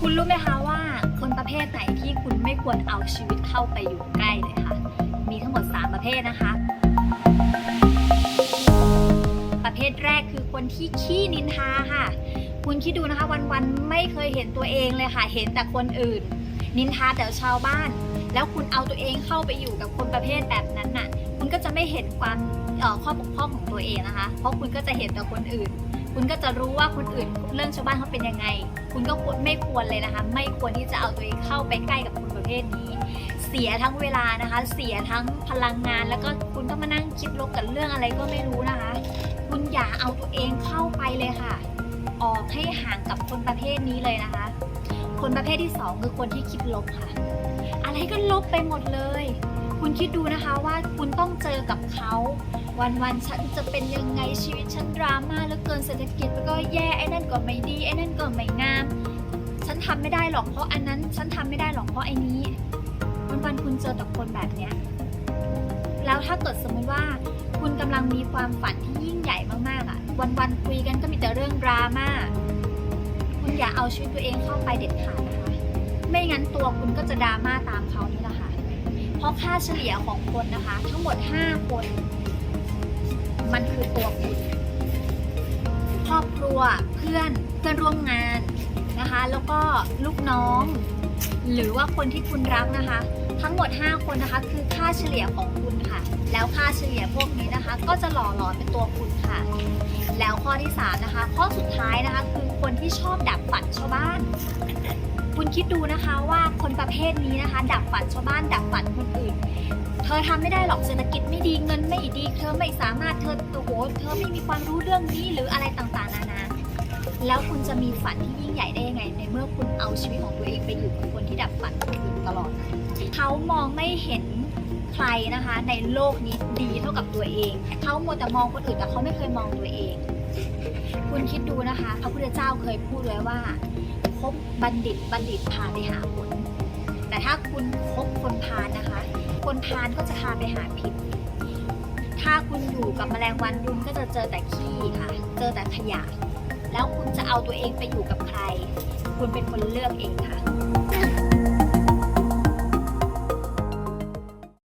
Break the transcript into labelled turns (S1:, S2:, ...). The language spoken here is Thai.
S1: คุณรู้ไหมคะว่าคนประเภทไหนที่คุณไม่ควรเอาชีวิตเข้าไปอยู่ใกล้เลยค่ะ มีทั้งหมด 3 ประเภทนะคะ ประเภทแรกคือคนที่ขี้นินทาค่ะ คุณคิดดูนะคะวันๆไม่เคยเห็นตัวเองเลยค่ะ เห็นแต่คนอื่น นินทาแต่ชาวบ้าน แล้วคุณเอาตัวเองเข้าไปอยู่กับคนประเภทแบบนั้นน่ะ คุณก็จะไม่เห็นความออข้อบกพร่องของตัวเองนะคะ เพราะคุณก็จะเห็นแต่คนอื่น คุณก็จะรู้ว่าคนอื่นเรื่องชาวบ้านเขาเป็นยังไง คุณก็ควรไม่ควรเลยนะคะ ไม่ควรที่จะเอาตัวเองเข้าไปใกล้กับคนประเภทนี้ เสียทั้งเวลานะคะ เสียทั้งพลังงาน แล้วก็คุณต้องมานั่งคิดลบกับเรื่องอะไรก็ไม่รู้นะคะ คุณอย่าเอาตัวเองเข้าไปเลยค่ะ ออกให้ห่างกับคนประเภทนี้เลยนะคะ คนประเภทที่สองคือคนที่คิดลบค่ะ อะไรก็ลบไปหมดเลย คุณคิดดูนะคะว่าคุณต้องเจอกับเขา วันๆฉันจะเป็นยังไงชีวิตฉันดราม่าเหลือเกินเศรษฐกิจแล้วก็แย่ไอ้นั่นก็ไม่ดีไอ้นั่นก็ไม่งาม ฉันทำไม่ได้หรอกเพราะอันนั้น ฉันทำไม่ได้หรอกเพราะไอ้นี้ วันๆคุณเจอแต่คนแบบเนี้ยแล้วถ้าเกิดสมมติว่าคุณกำลังมีความฝันที่ยิ่งใหญ่มากๆอะ วันๆคุยกันก็มีแต่เรื่องดราม่าคุณอย่าเอาชีวิตตัวเองเข้าไปเด็ดขาดนะคะ ไม่งั้นตัวคุณก็จะดราม่าตามเขานี่แหละค่ะ เพราะค่าเฉลี่ยของคนนะคะ ทั้งหมด 5 คน มันคือตัวคุณครอบครัวเพื่อนเพื่อนร่วมงานนะคะ แล้วก็ลูกน้อง หรือว่าคนที่คุณรักนะคะ ทั้งหมด 5 คนนะคะ คือค่าเฉลี่ยของคุณค่ะ แล้วค่าเฉลี่ยพวกนี้นะคะ ก็จะหล่อหลอมเป็นตัวคุณค่ะ แล้วข้อที่สามนะคะข้อสุดท้ายนะคะ คือคนที่ชอบดับฝันชาวบ้าน คุณคิดดูนะคะว่าคนประเภทนี้นะคะ ดับฝันชาวบ้านดับฝันคนอื่น เธอทำไม่ได้หรอกเศรษฐกิจไม่ดีเงินไม่ดี เธอไม่สามารถเธอโอ้โหเธอไม่มีความรู้เรื่องนี้หรืออะไรต่างๆนานาแล้วคุณจะมีฝันที่ยิ่งใหญ่ได้ยังไง ในเมื่อคุณเอาชีวิตของตัวเองไปอยู่กับคนที่ดับฝันคนอื่นตลอด เขามองไม่เห็นใครนะคะ ในโลกนี้ดีเท่ากับตัวเอง เขาโมวแต่มองคนอื่นแต่เขาไม่เคยมองตัวเอง คุณคิดดูนะคะ พระพุทธเจ้าเคยพูดไว้ว่าคบบัณฑิตบัณฑิตพาไปหาผล แต่ถ้าคุณคบคนพาลนะคะ คนพาลก็จะพาไปหาพิษ ถ้าคุณอยู่กับแมลงวันคุณก็จะเจอแต่ขี้ค่ะ เจอแต่ขยะ แล้วคุณจะเอาตัวเองไปอยู่กับใคร คุณเป็นคนเลือกเองค่ะ